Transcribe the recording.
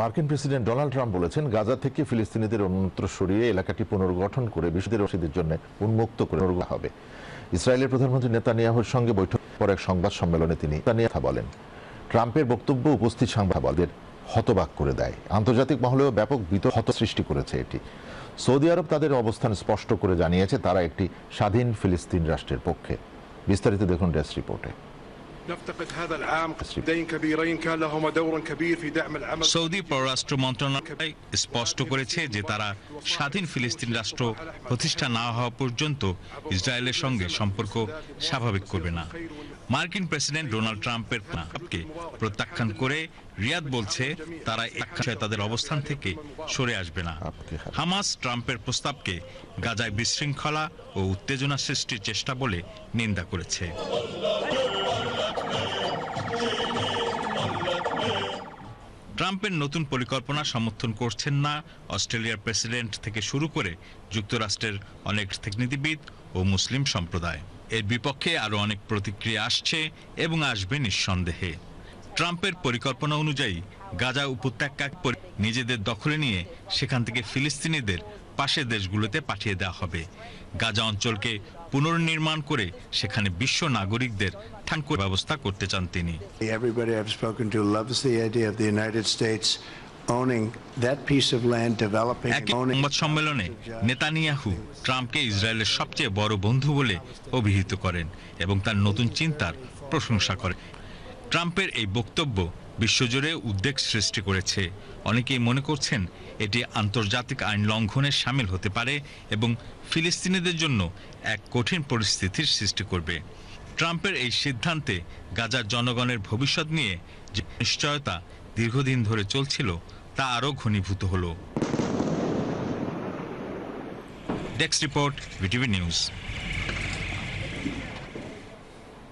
মার্কিন president Donald Trump বলেছেন, গাজা থেকে ফিলিস্তিনিদের অন্যত্র সরিয়ে এলাকাটি পুনর্গঠন করে বিশুদ্ধের রসিদের জন্য উন্মুক্ত করে হবে। ইসরায়েলের প্রধানমন্ত্রী নেতানিয়াহুর সঙ্গে বৈঠক পর এক সংবাদ সম্মেলনে তিনি নেতানিয়াহু বলেন। ট্রাম্পের বক্তব্য উপস্থিত সাংবাদিকদের হতবাক করে দেয়। আন্তর্জাতিক মহলেও ব্যাপক বিতর্ক সৃষ্টি করেছে এটি। সৌদি আরব তাদের অবস্থান স্পষ্ট করে জানিয়েছে, তারা একটি স্বাধীন ফিলিস্তিন রাষ্ট্রের পক্ষে। বিস্তারিত দেখুন ডেস্ক রিপোর্টে। সৌদি পররাষ্ট্র মন্ত্রণালয় স্পষ্ট করেছে যে তারা স্বাধীন ফিলিস্তিন রাষ্ট্র প্রতিষ্ঠা না হওয়া পর্যন্ত ইসরায়েলের সঙ্গে সম্পর্ক স্বাভাবিক করবে না। মার্কিন প্রেসিডেন্ট ডোনাল্ড ট্রাম্পের প্রস্তাবকে প্রত্যাখ্যান করে রিয়াদ বলছে, তারা এক বিষয়ে তাদের অবস্থান থেকে সরে আসবে না। হামাস ট্রাম্পের প্রস্তাবকে গাজায় বিশৃঙ্খলা ও উত্তেজনা সৃষ্টির চেষ্টা বলে নিন্দা করেছে। ট্রাম্পের নতুন পরিকল্পনা সমর্থন করছেন না। অস্ট্রেলিয়ার প্রেসিডেন্ট থেকে শুরু করে যুক্তরাষ্ট্রের অনেক কূটনীতিবিদ ও মুসলিম সম্প্রদায়। এর বিপক্ষে আরও অনেক প্রতিক্রিয়া আসছে এবং আসবে নিঃসন্দেহে। ট্রাম্পের পরিকল্পনা অনুযায়ী গাজা উপত্যকা নিজেদের দখলে নিয়ে সেখান থেকে ফিলিস্তিনিদের পাশের দেশগুলোতে পাঠিয়ে দেওয়া হবে। গাজা অঞ্চলকে পুনর্নির্মাণ করে সেখানে বিশ্ব নাগরিকদের ঠান করে ব্যবস্থা করতে চান তিনি। Everybody I've spoken to loves the idea of the United States. সংবাদ সম্মেলনে নেতানিয়াহু ট্রাম্পকে ইসরায়েলের সবচেয়ে বড় বন্ধু বলে অভিহিত করেন এবং তার নতুন চিন্তার প্রশংসা করেন। ট্রাম্পের এই বক্তব্য বিশ্বজুড়ে উদ্বেগ সৃষ্টি করেছে। অনেকেই মনে করছেন এটি আন্তর্জাতিক আইন লঙ্ঘনের সামিল হতে পারে এবং ফিলিস্তিনিদের জন্য এক কঠিন পরিস্থিতির সৃষ্টি করবে। ট্রাম্পের এই সিদ্ধান্তে গাজার জনগণের ভবিষ্যৎ নিয়ে যে নিশ্চয়তা দীর্ঘদিন ধরে চলছিল, তা আরও ঘনীভূত হল। Desk report VTV news.